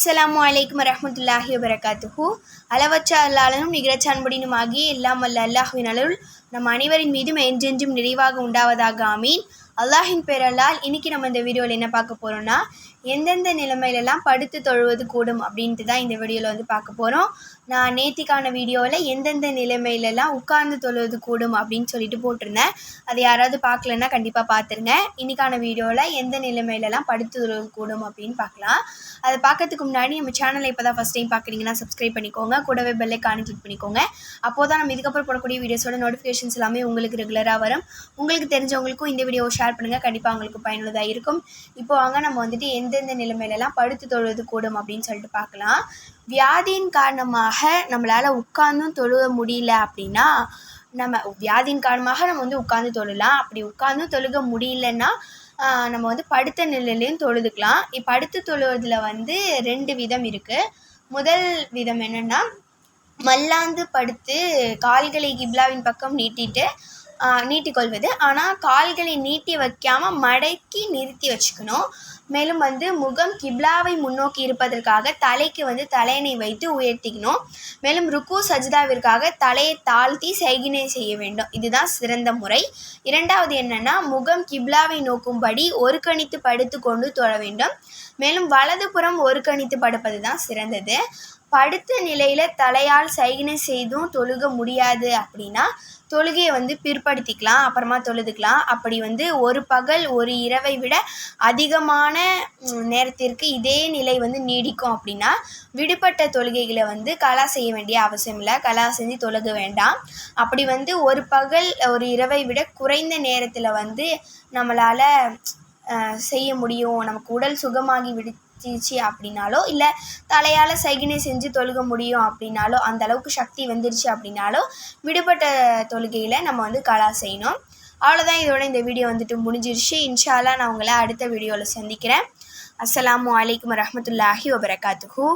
அஸ்ஸலாமு வலைக்கம் வரமத்துல்லாஹி வரகாத்துஹு அளவற்ற அல்லாளனும் நிகரச்ச அன்புடினும் ஆகிய எல்லாம் அல்ல அல்லாஹுவின் அருள் நம் அனைவரின் மீதும் என்றென்றும் நிறைவாக உண்டாவதாக ஆமீன். அல்லாஹின் பேரலால் இன்றைக்கி நம்ம இந்த வீடியோவில் என்ன பார்க்க போகிறோம்னா எந்தெந்த நிலைமையிலலாம் படுத்து தொழுவது கூடும் அப்படின்ட்டு தான் இந்த வீடியோவில் வந்து பார்க்க போகிறோம் நான் நேத்திக்கான வீடியோவில் எந்தெந்த நிலைமையிலலாம் உட்கார்ந்து தொழுவது கூடும் அப்படின்னு சொல்லிட்டு போட்டிருந்தேன். அதை யாராவது பார்க்கலன்னா கண்டிப்பாக பார்த்துருங்க. இன்னைக்கான வீடியோவில் எந்த நிலைமையிலலாம் படுத்து தொழுவது கூடும் அப்படின்னு பார்க்கலாம். அதை பார்க்கறதுக்கு முன்னாடி நம்ம சேனலை இப்போ தான் ஃபஸ்ட் டைம் பார்க்குறீங்கன்னா சப்ஸ்கிரைப் பண்ணிக்கோங்க. கூடவே பெல்லைக்கானு கிளிக் பண்ணிக்கோங்க. அப்போ தான் நம்ம இதுக்கப்புறம் போடக்கூடிய வீடியோஸோட நோட்டிஃபிகேஷன்ஸ் எல்லாமே உங்களுக்கு ரெகுலராக வரும். உங்களுக்கு தெரிஞ்சவங்களுக்கும் இந்த வீடியோ ஷேர் பண்ணுங்கள் கண்டிப்பாக அவங்களுக்கு பயனுள்ளதாக இருக்கும். இப்போ வாங்க நம்ம வந்துட்டு எந்தெந்த நிலைமையிலலாம் படுத்து தொழுவது கூடும் அப்படின்னு சொல்லிட்டு பார்க்கலாம். வியாதியின் காரணமாக நம்மளால் உட்கார்ந்தும் தொழுவ முடியல அப்படின்னா நம்ம வியாதியின் காரணமாக நம்ம வந்து உட்கார்ந்து தொழலாம். அப்படி உட்கார்ந்து தொழுக முடியலன்னா நம்ம வந்து படுத்த நிலையிலையும் தொழுதுக்கலாம். இப்போ படுத்து தொழுவதில் வந்து ரெண்டு விதம் இருக்குது முதல் விதம் என்னென்னா மல்லாந்து படுத்து கால்களை கிப்லாவின் பக்கம் நீட்டிட்டு நீட்டிக்கொள்வது. ஆனால் கால்களை நீட்டி வைக்காமல் மடக்கி நிறுத்தி வச்சுக்கணும். மேலும் வந்து முகம் கிப்லாவை முன்னோக்கி இருப்பதற்காக தலைக்கு வந்து தலையணை வைத்து உயர்த்திக்கணும். மேலும் ருக்கு சஜிதாவிற்காக தலையை தாழ்த்தி செய்கினை செய்ய வேண்டும். இதுதான் சிறந்த முறை. இரண்டாவது என்னன்னா முகம் கிப்லாவை நோக்கும்படி ஒருக்கணித்து படுத்து கொண்டு தொழ வேண்டும். மேலும் வலதுபுறம் ஒருக்கணித்து படுப்பது தான் சிறந்தது. படுத்த நிலையில் தலையால் சைகினை செய்தும் தொழுக முடியாது அப்படின்னா தொழுகையை வந்து பிற்படுத்திக்கலாம் அப்புறமா தொழுதுக்கலாம். அப்படி வந்து ஒரு பகல் ஒரு இரவை விட அதிகமான நேரத்திற்கு இதே நிலை வந்து நீடிக்கும் அப்படின்னா விடுபட்ட தொழுகைகளை வந்து கலா செய்ய வேண்டிய அவசியம் இல்லை. கலா செஞ்சு தொழுக வேண்டாம். அப்படி வந்து ஒரு பகல் ஒரு இரவை விட குறைந்த நேரத்தில் வந்து நம்மளால் செய்ய முடியும். நமக்கு உடல் சுகமாகி வந்துருச்சு அப்படின்னாலோ இல்லை தலையால் சைகினை செஞ்சு தொழுக முடியும் அப்படின்னாலோ அந்த அளவுக்கு சக்தி வந்துருச்சு அப்படின்னாலோ விடுபட்ட தொழுகையில் நம்ம வந்து கலா செய்யணும். அவ்வளோதான் இதோட இந்த வீடியோ வந்துட்டு முடிஞ்சிருச்சு. இன்ஷால்லா நான் உங்களை அடுத்த வீடியோவில் சந்திக்கிறேன். அஸ்ஸலாமு வலைக்கம் வரஹ்மத்துல்லாஹி வபரகாத்துஹூ.